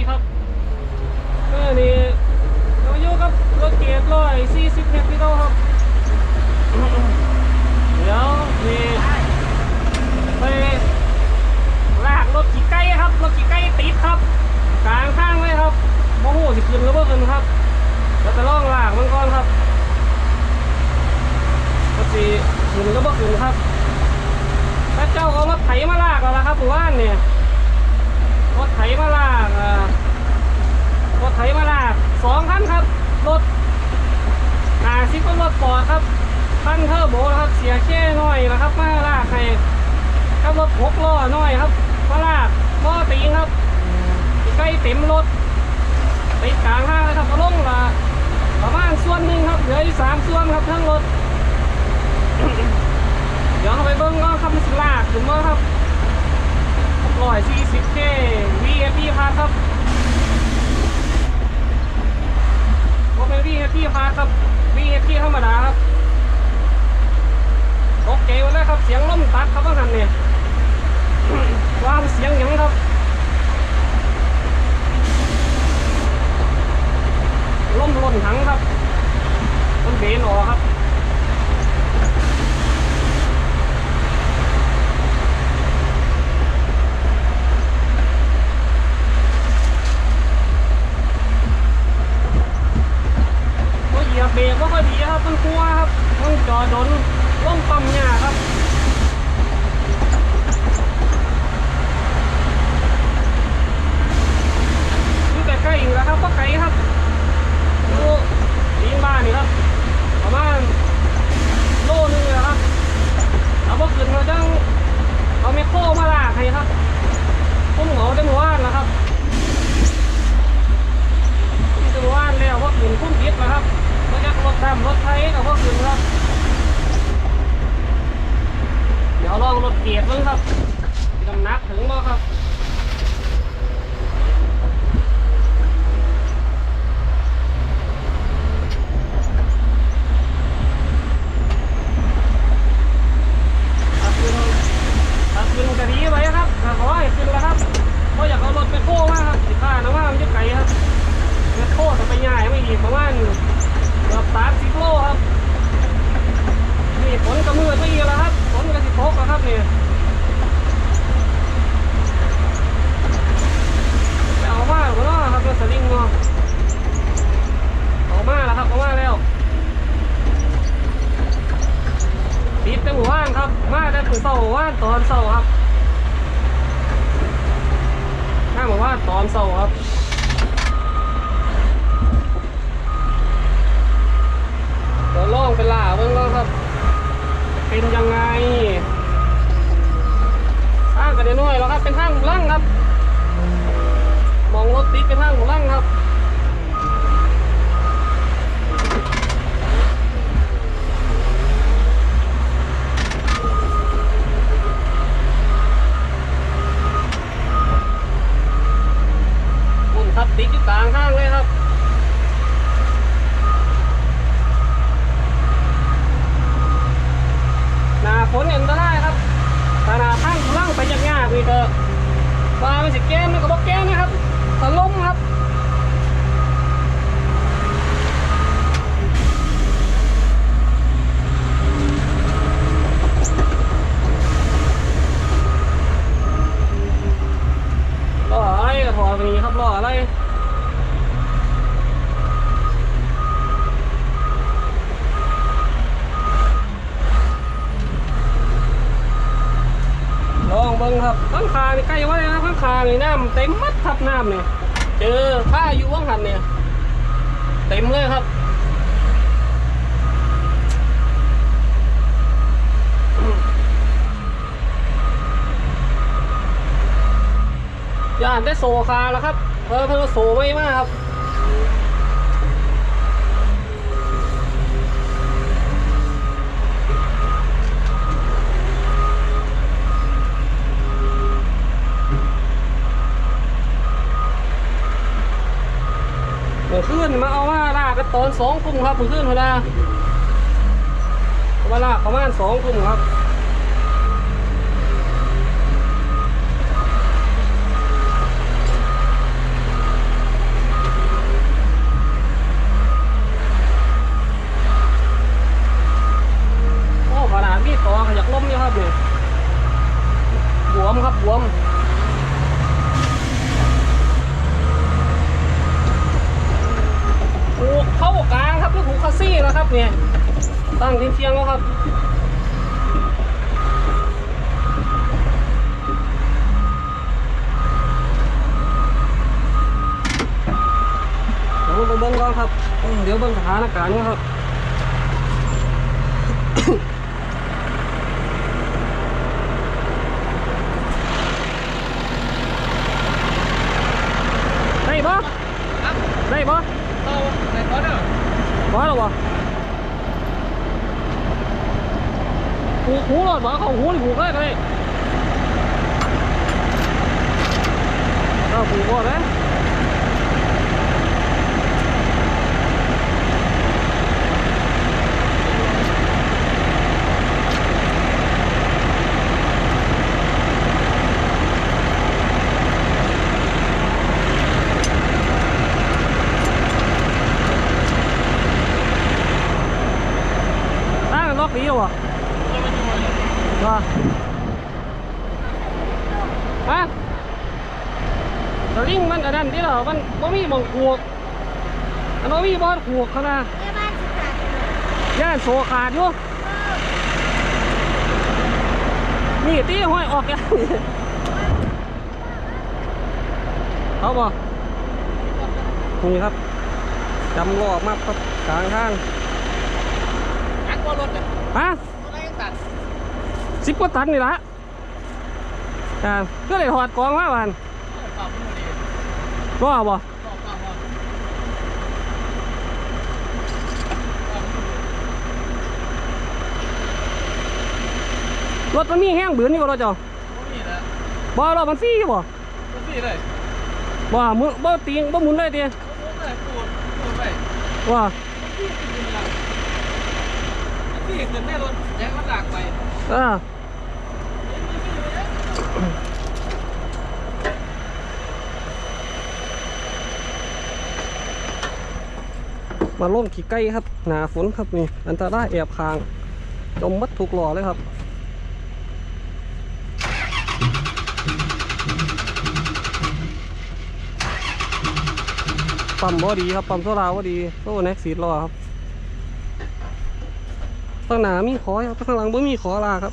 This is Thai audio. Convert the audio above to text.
ีครับเออนี่เราอยู่กับรถเกียร์ร้อยสี่สิบเมตรพี่น้องครับเดี๋ยวนี่ไปลากรถขี่ไก่ครับรถขี่ไก่ติดครับกลางข้างเลยครับโมโหสิขึ้นหรือบ่ขึ้นครับแล้วจะล่องลากมันก่อนครับรถสีขึ้นหรือบ่ขึ้นครับถ้าเจ้าเอารถไถมาลากเอาละครับหมู่บ้านเนี่ยรถไถมาลากอ่ารถไถมาลาก สองคันครับ รถอาซิปก็รถปอดครับคันเทอร์โบนะครับเสียแค่น้อยนะครับมาลากให้กับรถหกล้อน้อยครับมาลากล้อตีงครับใกล้เต็มรถติดกลางห้างเลยครับก็ลงละประมาณส่วนหนึ่งครับเหลืออีกสามส่วนครับทั้งรถเดี๋ยวเราไปเบิ้งก็ครับมันสิลากถึงว่าครับร้อยสี่สิบเค VIP พาร์ท ครับว่าเป็น VIP พาร์ทครับ VIP ธรรมดาครับโอเควันแรกครับเสียงล่มตัดครับว่ากันเนี่ยว่ามเสียงยังครับล่มหล่นถังครับมันเบนออกครับ ก็เหยียบเบรกก็ค่อยดีครับ มันกลัวครับ มันจอดนล่มปั๊มหญ้าครับ อยู่ใกล้ๆอยู่แล้วครับก็ไกลครับดูตีนบ้านนี่ครับ ประมาณโลนึงเลยครับเอาพวกขึ้นเราจังเอาไมโครมาลากให้ครับพุ่มเหงาจังหวานนะครับจังหวานแล้วพวกขึ้ นพุ่มยิดนะครับก็จะรถดำรถไทยกับพวกอื่นครับ เดี๋ยวลองรถเกียร์บ้างครับน้ำหนักถึงบ่ครับ ตัดขึ้นตัดขึ้นกระดีไว้ครับแต่ขอให้ขึ้นแล้วครับเพราะอยากเอารถไปโค้งมากครับสิค่านะว่ามันจะไกลครับไปโค้งจะไปใหญ่ไม่อีกประมาณเกือบสามสิบโลครับนี่ฝนกระมือไม่อีกแล้วครับฝนกระสิตกแล้วครับเนี่ยไปเอามาหรือเปล่าครับรถสลิงเนาะเอามาแล้วครับเอามาแล้ว ติดแต่หมู่บ้านครับ มาแต่ถึงเสานตอนเสาร์ครับมาหมู่บ้านตอนเสาร์ครับเดี๋ยวลองเป็นล่าเบิ่งก่อนครับ เป็นยังไงทางกันเดี๋ยวน้อยแล้วครับ เป็นทางหมู่ล่างครับ มองรถติดเป็นทางหมู่ล่างครับ ปุ่นครับติดอยู่กลางห้างเลยครับ หนาฝนอันตรายครับถ้าหนาทางล่างไปจากงากนี่ก็ปลามันสิแก้มมันก็บอกแก้มนะครับถล่มครับ รออะไรก็ถอดไปนี้ครับรออะไร ลอง เบิ้งครับข้างคานี่ใกล้ไว้นะข้างคานี่น้ำเต็มมัดทับน้ำเนี่ยเจอผ้าอยู่ว่างหันเนี่ยเต็มเลยครับย่านได้โซคาแล้วครับเพอเพอโซไม่มากครับ เมื่อคืนมาเอาว่าลากกัน ตอนสองทุ่มครับเมื่อคืนเวลาเอามาลาประมาณสองทุ่มครับ เนี่ยตั้งทิ้งเชียงแล้วครับเดี๋ยวไปเบิ้งก่อนครับอืมเดี๋ยวเบิ้งสถานการณ์ก่อนครับได้ปะได้ปะเอาไหนก่อนเด้อร้อยหรอวะ หูหูหลอดวะเขาหูนี่หูได้ก็ได้เอาหูก่อนเลยตั้งล็อกดีหรอวะ ว่าฮะสลิงมันอันนั้นที่เรามันบ่มีหมองขวกอันบ่มีบอลขวกขนาดแม่บ้านสิขาดเลยย่านโซขาดอยู่นี่ตีห้อยออกแกเอาบ่นี่ครับจำลอกมาครับกลางทางอักว่ารถเนี่ยฮะอะไรยังตัด สิบกว่าตันนี่ละอ่าเพื่อเลยถอดกองมาบ้านเปล่าไม่ดีรอบ่เปล่าเปล่าเปล่ารถมันมีแห้งบืนอยู่บ่รถเจ้าไม่มีนะบ่รถมันฟรีอยู่บ่ไม่มีเลยบ่มือบ่ติงบ่หมุนเลยติโอ้โหเลยปูดปูดไปว่า พี่ขึ้นละพี่ขึ้นแม่รถแจ้งมันหลากไปเออมาล่มขี่ไก่ครับ หนาฝนครับนี่ อันตรายแอบคางจมมัดถูกหล่อเลยครับปั๊มบ่ดีครับปั๊มโซดาบ่าดีโซ่แน็กซีดรอครับ ข้างหน้ามีขอครับข้างหลังบ่มีขอลาครับ